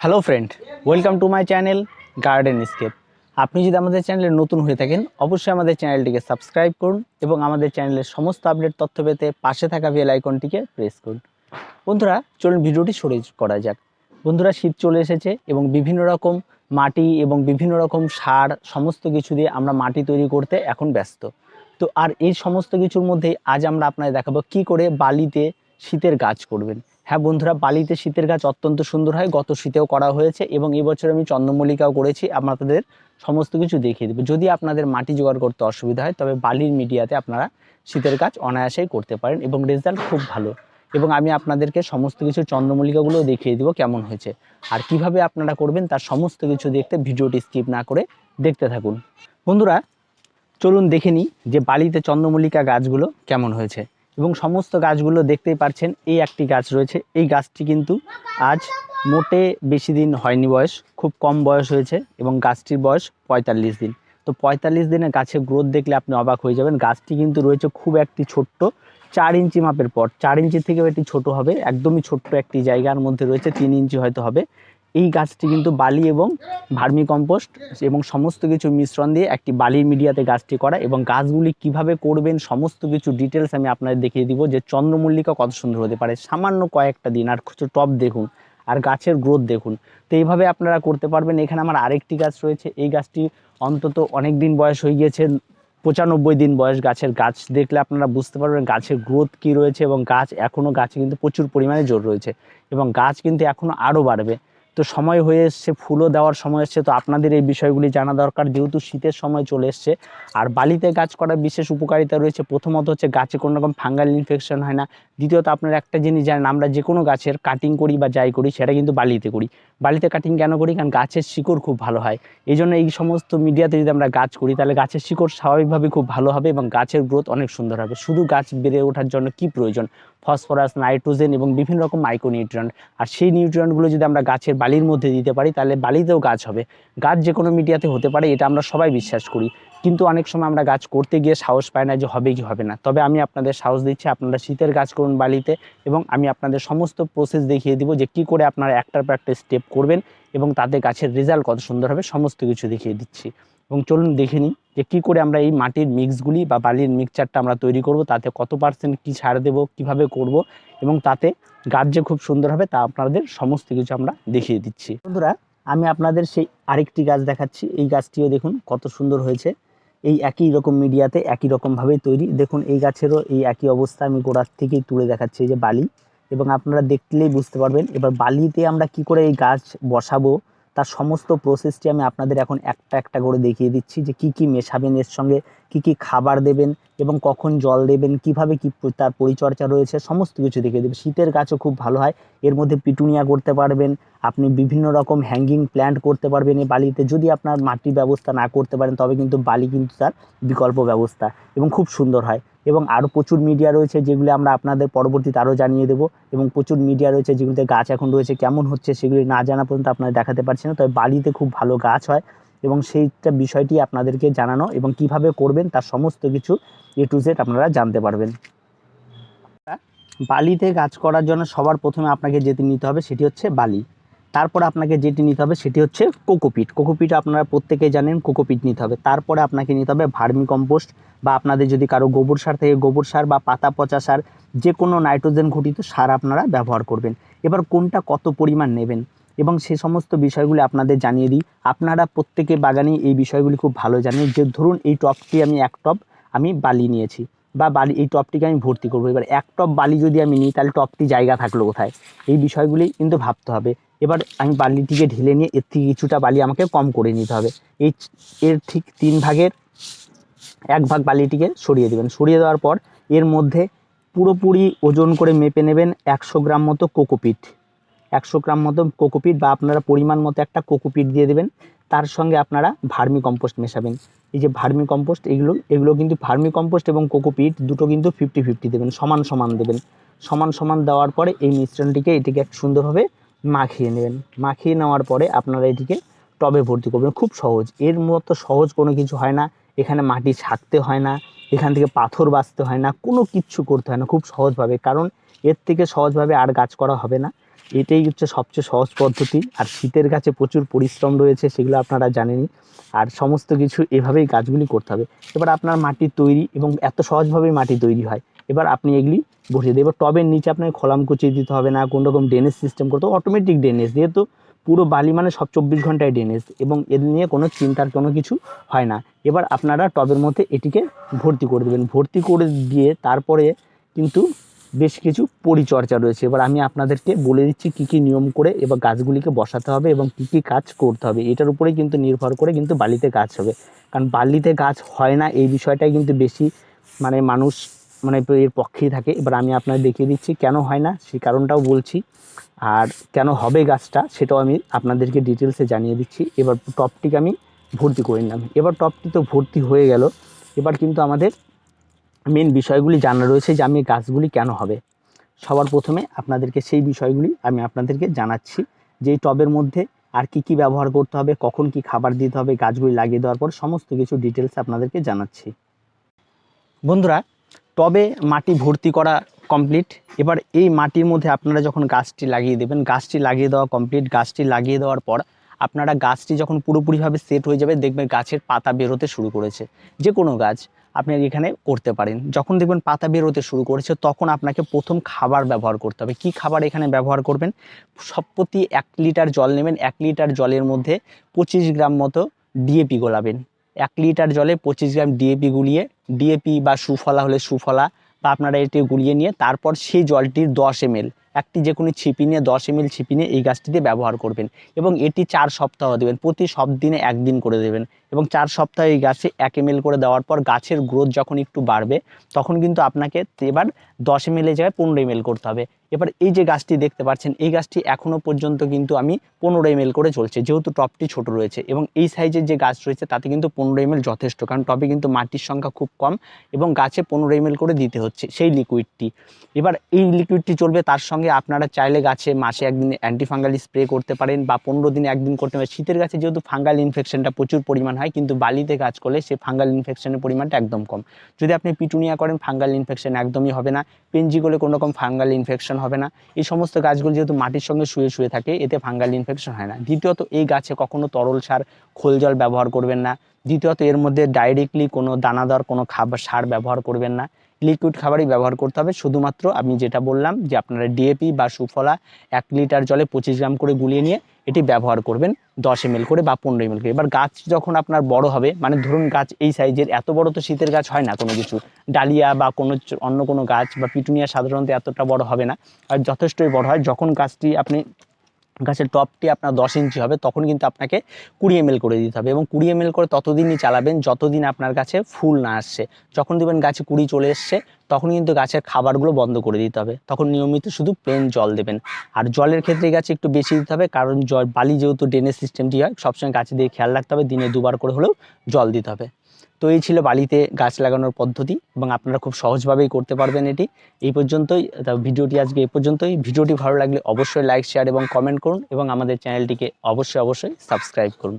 Hello friend welcome to my channel garden scape আপনি যদি আমাদের চ্যানেলে নতুন হয়ে থাকেন, অবশ্যই আমাদের চ্যানেলটিকে সাবস্ক্রাইব করুন এবং আমাদের চ্যানেলের সমস্ত আপডেট তথ্য পেতে পাশে থাকা বেল আইকনটিকে প্রেস করুন। বন্ধুরা, চলুন ভিডিওটি শুরু করা যাক। বন্ধুরা, শীত চলে এসেছে এবং বিভিন্ন রকম মাটি এবং বিভিন্ন রকম সার, সমস্ত কিছু দিয়ে আমরা মাটি তৈরি করতে এখন ব্যস্ত। তো আর এই সমস্ত কিছুর মধ্যেই আজ আমরা আপনাদের দেখাবো কি করে বালিতে শীতের গাছ করবেন। হ্যাঁ বন্ধুরা, বালিতে শীতের গাছ অত্যন্ত সুন্দর হয়। গত শীতেও করা হয়েছে এবং এবছর আমি চন্দ্রমল্লিকাও করেছি। আপনাদের সমস্ত কিছু দেখিয়ে দেবো। যদি আপনাদের মাটি জোগাড় করতে অসুবিধা হয়, তবে বালির মিডিয়াতে আপনারা শীতের গাছ অনায়াসেই করতে পারেন এবং রেজাল্ট খুব ভালো। এবং আমি আপনাদেরকে সমস্ত কিছু চন্দ্রমল্লিকাগুলোও দেখিয়ে দেবো কেমন হয়েছে। আর কীভাবে আপনারা করবেন তার সমস্ত কিছু দেখতে ভিডিওটি স্কিপ না করে দেখতে থাকুন। বন্ধুরা, চলুন দেখে নিই যে বালিতে চন্দ্রমল্লিকা গাছগুলো কেমন হয়েছে। এবং সমস্ত গাছগুলো দেখতেই পাচ্ছেন এই একটি গাছ রয়েছে। এই গাছটি কিন্তু আজ মোটে বেশি দিন হয়নি বয়স, খুব কম বয়স হয়েছে এবং গাছটির বয়স পঁয়তাল্লিশ দিন। তো পঁয়তাল্লিশ দিনে গাছের গ্রোথ দেখলে আপনি অবাক হয়ে যাবেন। গাছটি কিন্তু রয়েছে খুব একটি ছোট্ট, চার ইঞ্চি মাপের পর চার ইঞ্চি থেকেও এটি ছোট হবে, একদমই ছোট্ট একটি জায়গার মধ্যে রয়েছে, তিন ইঞ্চি হয়তো হবে। এই গাছটি কিন্তু বালি এবং ভার্মি কম্পোস্ট এবং সমস্ত কিছু মিশ্রণ দিয়ে একটি বালির মিডিয়াতে গাছটি করা এবং গাছগুলি কীভাবে করবেন সমস্ত কিছু ডিটেলস আমি আপনাদের দেখিয়ে দিব যে চন্দ্রমল্লিকা কত সুন্দর হতে পারে। সামান্য কয়েকটা দিন আর কিছু টপ দেখুন আর গাছের গ্রোথ দেখুন। তো এইভাবে আপনারা করতে পারবেন। এখানে আমার আরেকটি গাছ রয়েছে। এই গাছটি অন্তত অনেক দিন বয়স হয়ে গিয়েছে। পঁচানব্বই দিন বয়স গাছের গাছ। দেখলে আপনারা বুঝতে পারবেন গাছের গ্রোথ কি রয়েছে এবং গাছ এখনও গাছে কিন্তু প্রচুর পরিমাণে জোর রয়েছে এবং গাছ কিন্তু এখনও আরও বাড়বে। তো সময় হয়ে এসছে, ফুলও দেওয়ার সময় এসছে, তো আপনাদের এই বিষয়গুলি জানা দরকার, যেহেতু শীতের সময় চলে এসছে। আর বালিতে গাছ করার বিশেষ উপকারিতা রয়েছে, প্রথমত হচ্ছে গাছে কোনো রকম ফাঙ্গাল ইনফেকশন হয় না, দ্বিতীয়ত আপনারা একটা জিনিস জানেন, আমরা যে কোনো গাছের কাটিং করি বা যাই করি, সেটা কিন্তু বালিতে করি। বালিতে কাটিং কেন করি? কারণ গাছের শিকড় খুব ভালো হয়। এই জন্য এই সমস্ত মিডিয়াতে যদি আমরা গাছ করি, তাহলে গাছের শিকড় স্বাভাবিকভাবে খুব ভালো হবে এবং গাছের গ্রোথ অনেক সুন্দর হবে। শুধু গাছ বেড়ে ওঠার জন্য কি প্রয়োজন? ফসফরাস, নাইট্রোজেন এবং বিভিন্ন রকম মাইক্রোনিউট্রিয়েন্ট। আর সেই নিউট্রিয়েন্টগুলো যদি আমরা গাছের বালির মধ্যে দিতে পারি, তাহলে বালিতেও গাছ হবে। গাছ যে কোনো মিডিয়াতে হতে পারে, এটা আমরা সবাই বিশ্বাস করি। কিন্তু অনেক সময় আমরা গাছ করতে গিয়ে সাহস পাই না যে হবে কি হবে না। তবে আমি আপনাদের সাহস দিচ্ছি, আপনারা শীতের গাছ করুন বালিতে এবং আমি আপনাদের সমস্ত প্রসেস দেখিয়ে দিব যে কি করে আপনারা একটার পর একটা স্টেপ করবেন এবং তাতে গাছের রেজাল্ট কত সুন্দর হবে, সমস্ত কিছু দেখিয়ে দিচ্ছি। এবং চলুন দেখে নিই যে কী করে আমরা এই মাটির মিক্সগুলি বা বালির মিক্সচারটা আমরা তৈরি করব, তাতে কত পার্সেন্ট কী ছাড় দেবো, কীভাবে করব এবং তাতে গাছ যে খুব সুন্দর হবে তা আপনাদের সমস্ত কিছু আমরা দেখিয়ে দিচ্ছি। বন্ধুরা, আমি আপনাদের সেই আরেকটি গাছ দেখাচ্ছি। এই গাছটিও দেখুন কত সুন্দর হয়েছে। এই একই রকম মিডিয়াতে একই রকমভাবে তৈরি। দেখুন, এই গাছেরও এই একই অবস্থা আমি গোড়ার থেকেই তুলে দেখাচ্ছি যে বালি। এবং আপনারা দেখলেই বুঝতে পারবেন, এবার বালিতে আমরা কি করে এই গাছ বসাবো, তার সমস্ত প্রসেসটি আমি আপনাদের এখন একটা একটা করে দেখিয়ে দিচ্ছি যে কি কি মেশাবেন, এর সঙ্গে কি কি খাবার দেবেন এবং কখন জল দেবেন, কীভাবে কি তার পরিচর্যা রয়েছে, সমস্ত কিছু দেখিয়ে দেবে। শীতের গাছও খুব ভালো হয়। এর মধ্যে পিটুনিয়া করতে পারবেন, আপনি বিভিন্ন রকম হ্যাঙ্গিং প্ল্যান্ট করতে পারবেন এই বালিতে। যদি আপনার মাটির ব্যবস্থা না করতে পারেন, তবে কিন্তু বালি কিন্তু তার বিকল্প ব্যবস্থা এবং খুব সুন্দর হয়। এবং আরও প্রচুর মিডিয়া রয়েছে, যেগুলি আমরা আপনাদের পরবর্তীতে আরও জানিয়ে দেবো। এবং প্রচুর মিডিয়া রয়েছে, যেগুলিতে গাছ এখন রয়েছে, কেমন হচ্ছে সেগুলি না জানা পর্যন্ত আপনারা দেখাতে পারছি না। তবে বালিতে খুব ভালো গাছ হয়। এবং সেইটা বিষয়টি আপনাদেরকে জানানো এবং কীভাবে করবেন তার সমস্ত কিছু এ টু জেড আপনারা জানতে পারবেন। বালিতে কাজ করার জন্য সবার প্রথমে আপনাকে যেটি নিতে হবে সেটি হচ্ছে বালি। তারপরে আপনাকে যেটি নিতে হবে সেটি হচ্ছে কোকোপিট। কোকোপিট আপনারা প্রত্যেকেই জানেন কোকোপিট নিতে হবে। তারপরে আপনাকে নিতে হবে ভার্মি কম্পোস্ট বা আপনাদের যদি কারও গোবর সার থেকে, গোবর সার বা পাতা, পচা সার যে কোনো নাইট্রোজেন ঘটিত সার আপনারা ব্যবহার করবেন। এবার কোনটা কত পরিমাণ নেবেন? এবং সে সমস্ত বিষয়গুলি আপনাদের জানিয়ে দিই। আপনারা প্রত্যেকে বাগানে এই বিষয়গুলি খুব ভালো জানেন যে ধরুন এই টপটি আমি এক টপ আমি বালি নিয়েছি বা বালি, এই টপটিকে আমি ভর্তি করব। এবার এক টপ বালি যদি আমি নিই, তাহলে টপটি জায়গা থাকল কোথায়? এই বিষয়গুলি কিন্তু ভাবতে হবে। এবার আমি বালিটিকে ঢেলে নিয়ে এর থেকে কিছুটা বালি আমাকে কম করে নিতে হবে। এই এর ঠিক তিন ভাগের এক ভাগ বালিটিকে সরিয়ে দেবেন। সরিয়ে দেওয়ার পর এর মধ্যে পুরোপুরি ওজন করে মেপে নেবেন একশো গ্রাম মতো কোকোপিট। একশো গ্রাম মতো কোকোপিট বা আপনারা পরিমাণ মতো একটা কোকোপিট দিয়ে দেবেন। তার সঙ্গে আপনারা ভার্মি কম্পোস্ট মেশাবেন। এই যে ভার্মি কম্পোস্ট, এগুলো এগুলো কিন্তু ভার্মি কম্পোস্ট এবং কোকোপিট দুটো কিন্তু ফিফটি ফিফটি দেবেন, সমান সমান দেবেন। সমান সমান দেওয়ার পরে এই মিশ্রণটিকে এটিকে একটু সুন্দরভাবে মাখিয়ে নেবেন। মাখিয়ে নেওয়ার পরে আপনারা এটিকে টবে ভর্তি করবেন। খুব সহজ। এর মতো সহজ কোনো কিছু হয় না। এখানে মাটি ছাকতে হয় না। এখান থেকে পাথর বাছতে হয় না। কোনো কিচ্ছু করতে হয় না। খুব সহজভাবে। কারণ এর থেকে সহজভাবে আর গাছ করা হবে না। এটাই হচ্ছে সবচেয়ে সহজ পদ্ধতি। আর শীতের গাছে প্রচুর পরিশ্রম রয়েছে, সেগুলো আপনারা জানেনই। আর সমস্ত কিছু এভাবেই গাছগুলি করতে হবে। এবার আপনার মাটি তৈরি এবং এত সহজভাবেই মাটি তৈরি হয়। এবার আপনি এগুলি বসিয়ে দেবেন এবার টবের নিচে আপনাকে খলাম কুচিয়ে দিতে হবে না, কোনো রকম ড্রেনেজ সিস্টেম করতে অটোমেটিক ড্রেনেজ যেহেতু পুরো বালি মানে সব চব্বিশ ঘন্টায় ড্রেনেজ এবং এর নিয়ে কোনো চিন্তার কোনো কিছু হয় না। এবার আপনারা টবের মধ্যে এটিকে ভর্তি করে দেবেন। ভর্তি করে দিয়ে তারপরে কিন্তু বেশ কিছু পরিচর্যা রয়েছে। এবার আমি আপনাদেরকে বলে দিচ্ছি কী কী নিয়ম করে এবার গাছগুলিকে বসাতে হবে এবং কী কী কাজ করতে হবে। এটার উপরেই কিন্তু নির্ভর করে কিন্তু বালিতে গাছ হবে। কারণ বালিতে গাছ হয় না, এই বিষয়টাই কিন্তু বেশি মানে মানুষ মানে এর পক্ষেই থাকে। এবার আমি আপনাদের দেখিয়ে দিচ্ছি কেন হয় না, সেই কারণটাও বলছি। আর কেন হবে গাছটা, সেটাও আমি আপনাদেরকে ডিটেলসে জানিয়ে দিচ্ছি। এবার টপটিকে আমি ভর্তি করে নিলাম। এবার টপটি তো ভর্তি হয়ে গেল। এবার কিন্তু আমাদের মেন বিষয়গুলি জানা রয়েছে যে আমি গাছগুলি কেন হবে। সবার প্রথমে আপনাদেরকে সেই বিষয়গুলি আমি আপনাদেরকে জানাচ্ছি যে টবের মধ্যে আর কি কি ব্যবহার করতে হবে, কখন কি খাবার দিতে হবে, গাছগুলি লাগিয়ে দেওয়ার পর সমস্ত কিছু ডিটেলস আপনাদেরকে জানাচ্ছি। বন্ধুরা, টবে মাটি ভর্তি করা কমপ্লিট এবার এই মাটির মধ্যে আপনারা যখন গাছটি লাগিয়ে দেবেন, গাছটি লাগিয়ে দেওয়া কমপ্লিট গাছটি লাগিয়ে দেওয়ার পর আপনারা গাছটি যখন পুরোপুরিভাবে সেট হয়ে যাবে, দেখবেন গাছের পাতা বেরোতে শুরু করেছে। যে কোনো গাছ আপনি এখানে করতে পারেন। যখন দেখবেন পাতা বেরোতে শুরু করেছে, তখন আপনাকে প্রথম খাবার ব্যবহার করতে হবে। কি খাবার এখানে ব্যবহার করবেন? সব প্রতি এক লিটার জল নেবেন। এক লিটার জলের মধ্যে পঁচিশ গ্রাম মতো ডিএপি গোলাবেন। এক লিটার জলে পঁচিশ গ্রাম ডিএপি গুলিয়ে, ডিএপি বা সুফলা হলে সুফলা বা আপনারা এটি গুলিয়ে নিয়ে তারপর সেই জলটির দশ এম একটি যে কোনো ছিপি নিয়ে দশ এম এল ছিপি নিয়ে এই গাছটিতে ব্যবহার করবেন। এবং এটি চার সপ্তাহ দেবেন। প্রতি সব দিনে একদিন করে দেবেন। এবং চার সপ্তাহ এই গাছে এক এম করে দেওয়ার পর গাছের গ্রোথ যখন একটু বাড়বে, তখন কিন্তু আপনাকে এবার দশ এম এর জায়গায় পনেরো এম করতে হবে। এবার এই যে গাছটি দেখতে পাচ্ছেন, এই গাছটি এখনও পর্যন্ত কিন্তু আমি পনেরো এম করে চলছে, যেহেতু টপটি ছোট রয়েছে এবং এই সাইজের যে গাছ রয়েছে, তাতে কিন্তু পনেরো এম যথেষ্ট, কারণ টবে কিন্তু মাটির সংখ্যা খুব কম এবং গাছে পনেরো এম করে দিতে হচ্ছে সেই লিকুইডটি এবার এই লিকুইডটি চলবে, তার সঙ্গে আপনারা চাইলে গাছে মাসে একদিন অ্যান্টিফাঙ্গাল স্প্রে করতে পারেন বা পনেরো দিনে একদিন করতে পারেন। শীতের গাছে যেহেতু ফাঙ্গাল ইনফেকশনটা প্রচুর পরিমাণ হয়, কিন্তু বালিতে কাজ করলে সে ফাঙ্গাল ইনফেকশনের পরিমাণটা একদম কম। যদি আপনি পিটুনিয়া করেন, ফাঙ্গাল ইনফেকশন একদমই হবে না। পেনজি করলে কোনো রকম ফাঙ্গাল ইনফেকশন হবে না। এই সমস্ত গাছগুলো যেহেতু মাটির সঙ্গে শুয়ে শুয়ে থাকে, এতে ফাঙ্গাল ইনফেকশন হয় না। দ্বিতীয়ত, এই গাছে কখনো তরল সার, খোল জল ব্যবহার করবেন না। দ্বিতীয়ত, এর মধ্যে ডাইরেক্টলি কোনো দানাদার, কোনো খাবার সার ব্যবহার করবেন না। লিকুইড খাবারই ব্যবহার করতে হবে। শুধুমাত্র আমি যেটা বললাম যে আপনারা ডিএপি বা সুফলা এক লিটার জলে পঁচিশ গ্রাম করে গুলিয়ে নিয়ে এটি ব্যবহার করবেন দশ এম করে বা পনেরো এম করে। এবার গাছ যখন আপনার বড় হবে মানে ধরুন গাছ এই সাইজের এত বড় তো শীতের গাছ হয় না কোনো কিছু। ডালিয়া বা কোনো অন্য কোনো গাছ বা পিটুনিয়া সাধারণত এতটা বড় হবে না। আর যথেষ্টই বড় হয়। যখন গাছটি আপনি গাছের টপটি আপনার দশ ইঞ্চি হবে, তখন কিন্তু আপনাকে কুড়ি এম করে দিতে হবে এবং কুড়ি এম করে ততদিনই চালাবেন যতদিন আপনার কাছে ফুল না আসছে। যখন দেখবেন গাছে কুড়ি চলে এসছে, তখন কিন্তু গাছের খাবারগুলো বন্ধ করে দিতে হবে। তখন নিয়মিত শুধু প্লেন জল দেবেন। আর জলের ক্ষেত্রে গাছে একটু বেশি দিতে হবে, কারণ জল বালি যেহেতু ড্রেনেজ সিস্টেমটি হয়, সবসময় গাছে দিয়ে খেয়াল রাখতে হবে, দিনে দুবার করে হলেও জল দিতে হবে। তো এই ছিল বালিতে গাছ লাগানোর পদ্ধতি এবং আপনারা খুব সহজভাবেই করতে পারবেন এটি। এই পর্যন্তই ভিডিওটি আজকে এই পর্যন্তই। ভিডিওটি ভালো লাগলে অবশ্যই লাইক শেয়ার এবং কমেন্ট করুন এবং আমাদের চ্যানেলটিকে অবশ্যই অবশ্যই সাবস্ক্রাইব করুন।